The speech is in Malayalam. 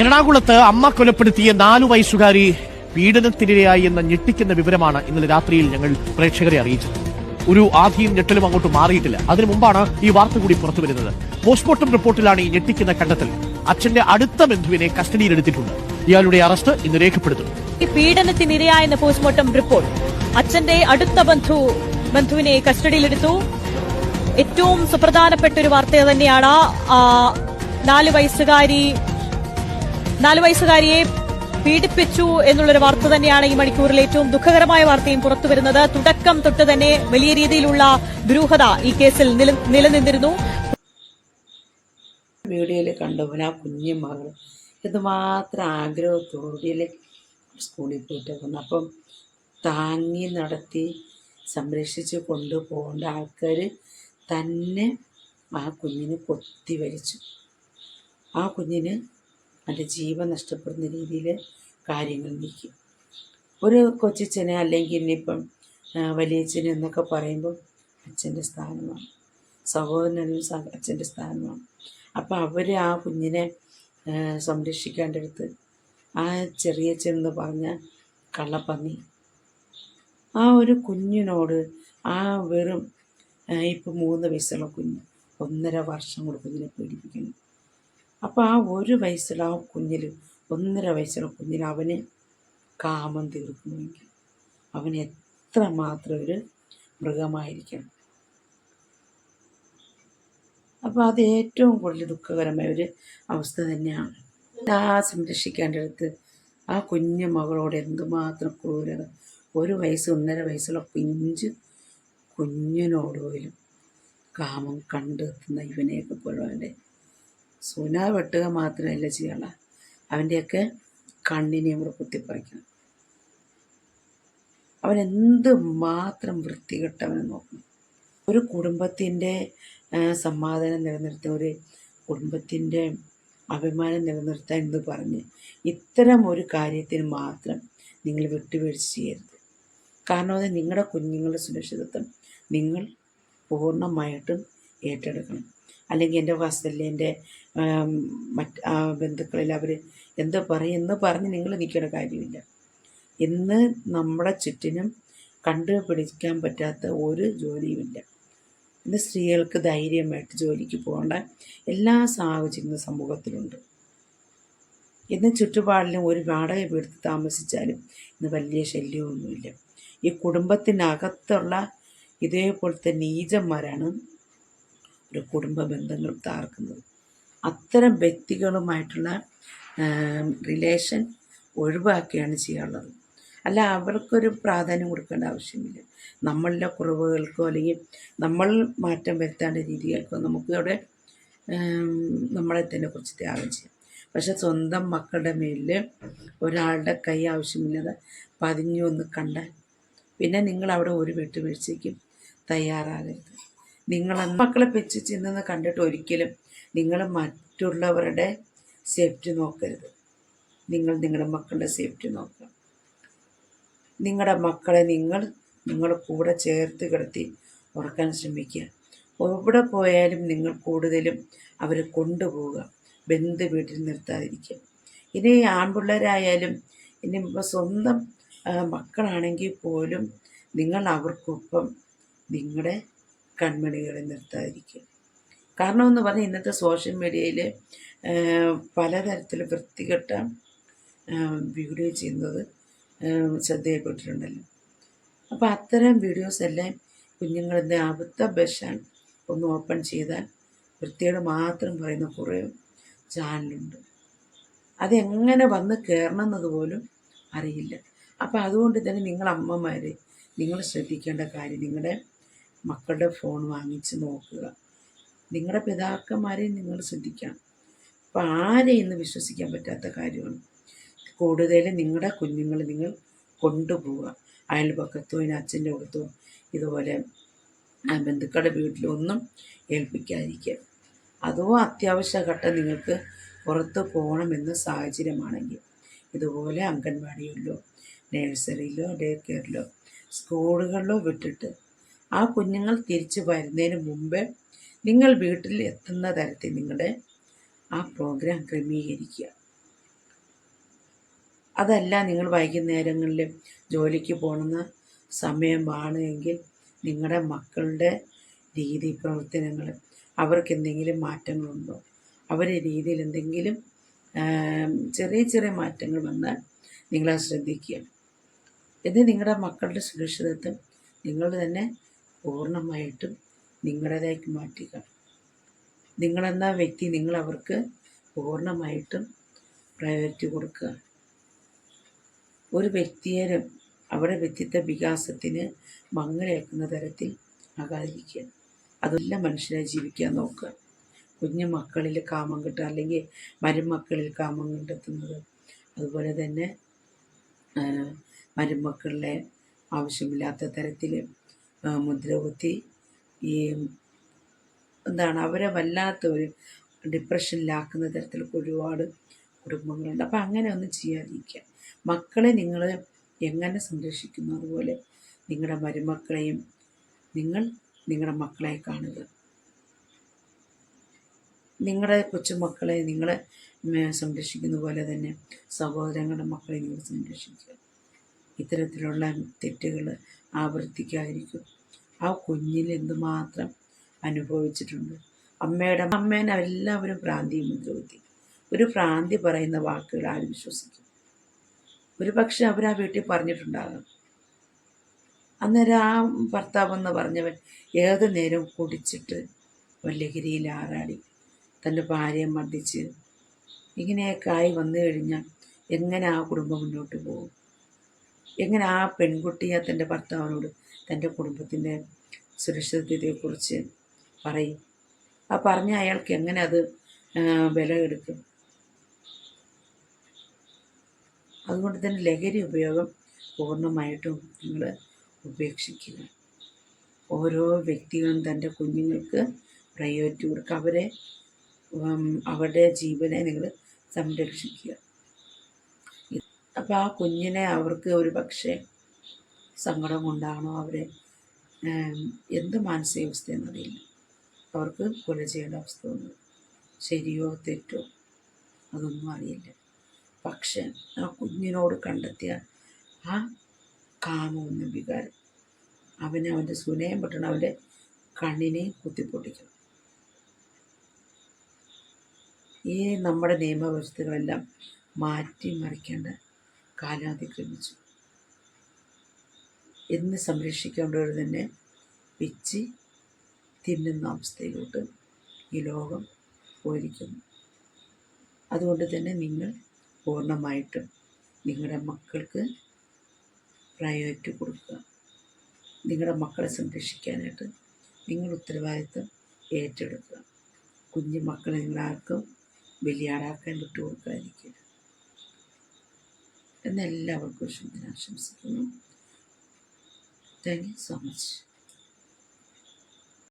എറണാകുളത്ത് അമ്മ കൊലപ്പെടുത്തിയ നാലു വയസ്സുകാരി പീഡനത്തിനിരയായി എന്ന ഞെട്ടിക്കുന്ന വിവരമാണ് ഇന്നലെ രാത്രിയിൽ ഞങ്ങൾ പ്രേക്ഷകരെ അറിയിച്ചത്. ഒരു ആധിയും ഞെട്ടലും അങ്ങോട്ട് മാറിയിട്ടില്ല. അതിനു മുമ്പാണ് ഈ വാർത്ത കൂടി പുറത്തു വരുന്നത്. പോസ്റ്റ്മോർട്ടം റിപ്പോർട്ടിലാണ് ഈ ഞെട്ടിക്കുന്ന കണ്ടെത്തൽ. അച്ഛന്റെ അടുത്ത ബന്ധുവിനെ കസ്റ്റഡിയിലെടുത്തിട്ടുണ്ട് ഇയാളുടെ അറസ്റ്റ് ഇന്ന് രേഖപ്പെടുത്തും ഈ പീഡനത്തിനിരയായെന്ന പോസ്റ്റ്മോർട്ടം റിപ്പോർട്ട്. അച്ഛന്റെ അടുത്ത ബന്ധു ബന്ധുവിനെ കസ്റ്റഡിയിലെടുത്തു ഏറ്റവും സുപ്രധാനപ്പെട്ട ഒരു വാർത്ത തന്നെയാണ് നാല് വയസ്സുകാരി നാല് വയസ്സുകാരിയെ പീഡിപ്പിച്ചു എന്നുള്ളൊരു വാർത്ത തന്നെയാണ് ഈ മണിക്കൂറിൽ ഏറ്റവും ദുഃഖകരമായ വാർത്തയും പുറത്തുവരുന്നത് തുടക്കം തൊട്ട് തന്നെ വലിയ രീതിയിലുള്ള ദുരൂഹത ഈ കേസിൽ നിലനിന്നിരുന്നു. വീഡിയോയിൽ കണ്ടപ്പോൾ ആ കുഞ്ഞു മകൾ എന്തുമാത്രം ആഗ്രഹത്തോടെ സ്കൂളിൽ പോയിട്ടേക്കുന്നു അപ്പം താങ്ങി നടത്തി സംരക്ഷിച്ച് കൊണ്ടുപോകേണ്ട ആൾക്കാർ തന്നെ ആ കുഞ്ഞിന് കൊത്തി വലിച്ചു. ആ കുഞ്ഞിന് അതിന്റെ ജീവൻ നഷ്ടപ്പെടുന്ന രീതിയിൽ കാര്യങ്ങൾ നീക്കി. ഒരു കൊച്ചിച്ചനെ അല്ലെങ്കിൽ ഇനിയിപ്പം വലിയച്ഛനെ എന്നൊക്കെ പറയുമ്പോൾ അച്ഛന്റെ സ്ഥാനമാണ്. സഹോദരനും അച്ഛന്റെ സ്ഥാനമാണ്. അപ്പോൾ അവർ ആ കുഞ്ഞിനെ സംരക്ഷിക്കേണ്ടടുത്ത് ആ ചെറിയച്ഛൻ എന്ന് പറഞ്ഞ കള്ളപ്പന്നി ആ ഒരു കുഞ്ഞിനോട് ആ വെറും ഇപ്പം മൂന്ന് വയസ്സുള്ള കുഞ്ഞ് ഒന്നര വർഷം കൊണ്ട് കുഞ്ഞിനെ പീഡിപ്പിക്കുന്നു. അപ്പോൾ ആ ഒരു വയസ്സുള്ള ആ കുഞ്ഞിൽ ഒന്നര വയസ്സുള്ള കുഞ്ഞിൽ അവന് കാമം തീർക്കണമെങ്കിൽ അവന് എത്ര മാത്രം ഒരു മൃഗമായിരിക്കണം. അപ്പോൾ അത് ഏറ്റവും കൂടുതൽ ദുഃഖകരമായ ഒരു അവസ്ഥ തന്നെയാണ്. ആ സംരക്ഷിക്കേണ്ടടുത്ത് ആ കുഞ്ഞു മകളോട് എന്തുമാത്രം ക്രൂരത. ഒരു വയസ്സ് ഒന്നര വയസ്സുള്ള പിഞ്ച് കുഞ്ഞിനോട് പോലും കാമം കണ്ടെത്തുന്ന ഇവനെയൊക്കെ പോലും സുന വെട്ടുക മാത്രമല്ല ചെയ്യണം അവന്റെയൊക്കെ കണ്ണിനെയും കൂടെ കുത്തിപ്പറിക്കണം. അവൻ എന്ത് മാത്രം വൃത്തികെട്ടവനെ നോക്കണം. ഒരു കുടുംബത്തിന്റെ സമാധാനം നിലനിർത്താൻ ഒരു കുടുംബത്തിന്റെ അഭിമാനം നിലനിർത്താൻ എന്ന് പറഞ്ഞ് ഇത്തരം ഒരു കാര്യത്തിന് മാത്രം നിങ്ങൾ വിട്ടുവീഴ്ച ചെയ്യരുത്. കാരണം അത് നിങ്ങളുടെ കുഞ്ഞുങ്ങളുടെ സുരക്ഷിതത്വം നിങ്ങൾ പൂർണമായിട്ടും ഏറ്റെടുക്കണം. അല്ലെങ്കിൽ എന്റെ എന്റെ മറ്റ് ആ, ബന്ധുക്കളിൽ അവർ എന്ത് പറയും എന്ന് പറഞ്ഞ് നിങ്ങൾ നിൽക്കേണ്ട കാര്യമില്ല. ഇന്ന് നമ്മുടെ ചുറ്റിനും കണ്ടുപിടിക്കാൻ പറ്റാത്ത ഒരു ജോലിയുമില്ല. ഇന്ന് സ്ത്രീകൾക്ക് ധൈര്യമായിട്ട് ജോലിക്ക് പോകേണ്ട എല്ലാ സാഹചര്യങ്ങളും സമൂഹത്തിലുണ്ട്. ഇന്ന് ചുറ്റുപാടിലും ഒരു വാടക വീട്ടിൽ താമസിച്ചാലും ഇന്ന് വലിയ ശല്യമൊന്നുമില്ല. ഈ കുടുംബത്തിനകത്തുള്ള ഇതേപോലത്തെ നീചന്മാരാണ് ഒരു കുടുംബ ബന്ധങ്ങൾ താർക്കുന്നത് അത്തരം വ്യക്തികളുമായിട്ടുള്ള റിലേഷൻ ഒഴിവാക്കുകയാണ് ചെയ്യാറുള്ളത് അല്ല അവർക്കൊരു പ്രാധാന്യം കൊടുക്കേണ്ട ആവശ്യമില്ല. നമ്മളുടെ കുറവുകൾക്കോ അല്ലെങ്കിൽ നമ്മൾ മാറ്റം വരുത്തേണ്ട രീതികൾക്കോ നമുക്ക് അവിടെ നമ്മളെ തന്നെ കുറിച്ച് ത്യാഗം ചെയ്യാം. പക്ഷെ സ്വന്തം മക്കളുടെ മേലിൽ ഒരാളുടെ കൈ ആവശ്യമില്ലാതെ പതിഞ്ഞു ഒന്ന് കണ്ടാൽ പിന്നെ നിങ്ങൾ അവിടെ ഒരു വിട്ടുവീഴ്ചയ്ക്കും തയ്യാറാകരുത്. നിങ്ങൾ മക്കളെ ചെന്നെന്ന് കണ്ടിട്ട് ഒരിക്കലും നിങ്ങൾ മറ്റുള്ളവരുടെ സേഫ്റ്റി നോക്കരുത്. നിങ്ങൾ നിങ്ങളുടെ മക്കളുടെ സേഫ്റ്റി നോക്കുക. നിങ്ങളുടെ മക്കളെ നിങ്ങൾ നിങ്ങളുടെ കൂടെ ചേർത്ത് കിടത്തി ഉറക്കാൻ ശ്രമിക്കുക. എവിടെ പോയാലും നിങ്ങൾ കൂടുതലും അവരെ കൊണ്ടുപോവുക. ബന്ധു വീട്ടിൽ നിർത്താതിരിക്കുക. ഇനി ആൺപിള്ളേരായാലും ഇനി സ്വന്തം മക്കളാണെങ്കിൽ പോലും നിങ്ങൾ അവർക്കൊപ്പം നിങ്ങളുടെ കൺമണികളെ നിർത്താതിരിക്കുക. കാരണം എന്ന് പറഞ്ഞാൽ ഇന്നത്തെ സോഷ്യൽ മീഡിയയിൽ പലതരത്തിൽ വൃത്തികെട്ട വീഡിയോ ചെയ്യുന്നത് ശ്രദ്ധയിൽപ്പെട്ടിട്ടുണ്ടല്ലോ. അപ്പോൾ അത്തരം വീഡിയോസ് എല്ലാം കുഞ്ഞുങ്ങളുടെ അബദ്ധ ബഷാൻ ഒന്ന് ഓപ്പൺ ചെയ്താൽ വൃത്തിയോട് മാത്രം പറയുന്ന കുറേ ചാനലുണ്ട്. അതെങ്ങനെ വന്ന് കയറണം എന്നത് പോലും അറിയില്ല. അപ്പോൾ അതുകൊണ്ട് തന്നെ നിങ്ങൾ അമ്മമാർ നിങ്ങൾ ശ്രദ്ധിക്കേണ്ട കാര്യം നിങ്ങളുടെ മക്കളുടെ ഫോൺ വാങ്ങിച്ച് നോക്കുക. നിങ്ങളുടെ പിതാക്കന്മാരെ നിങ്ങൾ ശ്രദ്ധിക്കണം. അപ്പോൾ ആരെയെന്ന് വിശ്വസിക്കാൻ പറ്റാത്ത കാര്യമാണ്. കൂടുതലും നിങ്ങളുടെ കുഞ്ഞുങ്ങൾ നിങ്ങൾ കൊണ്ടുപോവുക. അയൽപക്കത്തോ ഇനി അച്ഛന്റെ അടുത്തോ ഇതുപോലെ ആ ബന്ധുക്കളുടെ വീട്ടിലൊന്നും ഏൽപ്പിക്കാതിരിക്കുക. അതോ അത്യാവശ്യ ഘട്ടം നിങ്ങൾക്ക് പുറത്ത് പോകണമെന്ന സാഹചര്യമാണെങ്കിൽ ഇതുപോലെ അംഗൻവാടിയിലോ നഴ്സറിയിലോ ഡേ കെയറിലോ സ്കൂളുകളിലോ വിട്ടിട്ട് ആ കുഞ്ഞുങ്ങൾ തിരിച്ചു വരുന്നതിന് മുമ്പ് നിങ്ങൾ വീട്ടിൽ എത്തുന്ന തരത്തിൽ നിങ്ങളുടെ ആ പ്രോഗ്രാം ക്രമീകരിക്കുക. അതല്ല നിങ്ങൾ വൈകുന്നേരങ്ങളിൽ ജോലിക്ക് പോകുന്ന സമയമാണ് എങ്കിൽ നിങ്ങളുടെ മക്കളുടെ രീതി പ്രവർത്തനങ്ങൾ അവർക്ക് എന്തെങ്കിലും മാറ്റങ്ങളുണ്ടോ? അവരുടെ രീതിയിൽ എന്തെങ്കിലും ചെറിയ ചെറിയ മാറ്റങ്ങൾ വന്നാൽ നിങ്ങളത് ശ്രദ്ധിക്കുക. ഇത് നിങ്ങളുടെ മക്കളുടെ സുരക്ഷിതത്വം നിങ്ങൾ തന്നെ പൂർണമായിട്ടും നിങ്ങളുടേതാക്കി മാറ്റുക നിങ്ങളെന്ന വ്യക്തി നിങ്ങൾ അവർക്ക് പൂർണമായിട്ടും പ്രയോറിറ്റി കൊടുക്കുക. ഒരു വ്യക്തിയെ അവരുടെ വ്യക്തിത്വ വികാസത്തിന് മങ്ങലേക്കുന്ന തരത്തിൽ ആകാതിരിക്കുക. അതെല്ലാം മനുഷ്യരെ ജീവിക്കാൻ നോക്കുക. കുഞ്ഞു മക്കളിൽ കാമം കിട്ടുക അല്ലെങ്കിൽ മരുമക്കളിൽ കാമം കണ്ടെത്തുന്നത്. അതുപോലെ തന്നെ മരുമക്കളിലെ ആവശ്യമില്ലാത്ത തരത്തിൽ മുദ്ര കുത്തി ഈ എന്താണ് അവരെ വല്ലാത്ത ഒരു ഡിപ്രഷനിലാക്കുന്ന തരത്തിലൊക്കെ ഒരുപാട് കുടുംബങ്ങളുണ്ട്. അപ്പം അങ്ങനെ ഒന്നും ചെയ്യാതിരിക്കുക. മക്കളെ നിങ്ങൾ എങ്ങനെ സംരക്ഷിക്കുന്നു? അതുപോലെ നിങ്ങളുടെ മരുമക്കളെയും നിങ്ങൾ നിങ്ങളുടെ മക്കളെ കാണുക. നിങ്ങളുടെ കൊച്ചുമക്കളെ നിങ്ങളെ സംരക്ഷിക്കുന്ന പോലെ തന്നെ സഹോദരങ്ങളുടെ മക്കളെ നിങ്ങൾ സംരക്ഷിക്കുക. ഇത്തരത്തിലുള്ള തെറ്റുകൾ ആവർത്തിക്കാതിരിക്കും. ആ കുഞ്ഞിൽ എന്തുമാത്രം അനുഭവിച്ചിട്ടുണ്ട്. അമ്മയുടെ അമ്മേനെ എല്ലാവരും ഭ്രാന്തി മുദ്രകുത്തി ഒരു ഭ്രാന്തി പറയുന്ന വാക്കുകൾ ആരും വിശ്വസിക്കും. ഒരു പക്ഷെ അവർ ആ വീട്ടിൽ പറഞ്ഞിട്ടുണ്ടാകാം. അന്നേരം ആ ഭർത്താവെന്ന് പറഞ്ഞവൻ ഏത് നേരം കുടിച്ചിട്ട് വല്ലഗിരിയിൽ ആറാടി. തന്റെ ഭാര്യയെ മർദ്ദിച്ച് ഇങ്ങനെയൊക്കെ ആയി വന്നു കഴിഞ്ഞാൽ എങ്ങനെ ആ കുടുംബം മുന്നോട്ട് പോകും? എങ്ങനെ ആ പെൺകുട്ടിയെ തന്റെ ഭർത്താവിനോട് തന്റെ കുടുംബത്തിന്റെ സുരക്ഷിതത്വത്തെക്കുറിച്ച് പറയും? ആ പറഞ്ഞ അയാൾക്ക് എങ്ങനെ അത് വില എടുക്കും അതുകൊണ്ട് തന്നെ ലഹരി ഉപയോഗം പൂർണമായിട്ടും നിങ്ങൾ ഉപേക്ഷിക്കുക. ഓരോ വ്യക്തികളും തന്റെ കുഞ്ഞുങ്ങൾക്ക് പ്രയോറിറ്റി കൊടുക്കുക. അവരെ അവരുടെ ജീവനെ നിങ്ങൾ സംരക്ഷിക്കുക. അപ്പോൾ ആ കുഞ്ഞിനെ അവർക്ക് ഒരു പക്ഷേ സങ്കടം കൊണ്ടാണോ അവരെ എന്ത് മാനസികാവസ്ഥ എന്നറിയില്ല. അവർക്ക് കൊല ചെയ്യേണ്ട അവസ്ഥ ഒന്നും ശരിയോ തെറ്റോ അതൊന്നും അറിയില്ല. പക്ഷെ ആ കുഞ്ഞിനോട് കണ്ടെത്തിയ ആ കാമമെന്ന വികാരം. അവനെ അവന്റെ സുനയം പെട്ടണം അവന്റെ കണ്ണിനെ കുത്തിപ്പൊട്ടിക്കണം ഈ നമ്മുടെ നിയമവ്യവസ്ഥകളെല്ലാം മാറ്റി മറിക്കേണ്ട കാലം അതിക്രമിച്ചു എന്ന് സംരക്ഷിക്കേണ്ടവർ തന്നെ പിച്ച് തിന്നുന്ന അവസ്ഥയിലോട്ട് ഈ ലോകം പോയിരിക്കുന്നു. അതുകൊണ്ട് തന്നെ നിങ്ങൾ പൂർണമായിട്ടും നിങ്ങളുടെ മക്കൾക്ക് പ്രയോറിറ്റി കൊടുക്കുക. നിങ്ങളുടെ മക്കളെ സംരക്ഷിക്കാനായിട്ട് നിങ്ങൾ ഉത്തരവാദിത്വം ഏറ്റെടുക്കുക. കുഞ്ഞു മക്കളെ നിങ്ങളാർക്കും ബലിയാടാക്കാൻ വിട്ടുകൊടുക്കാതിരിക്കുക. എന്നെല്ലാവർക്കും ശുദ്ധനാശംസിക്കുന്നു താങ്ക് യു സോ മച്ച്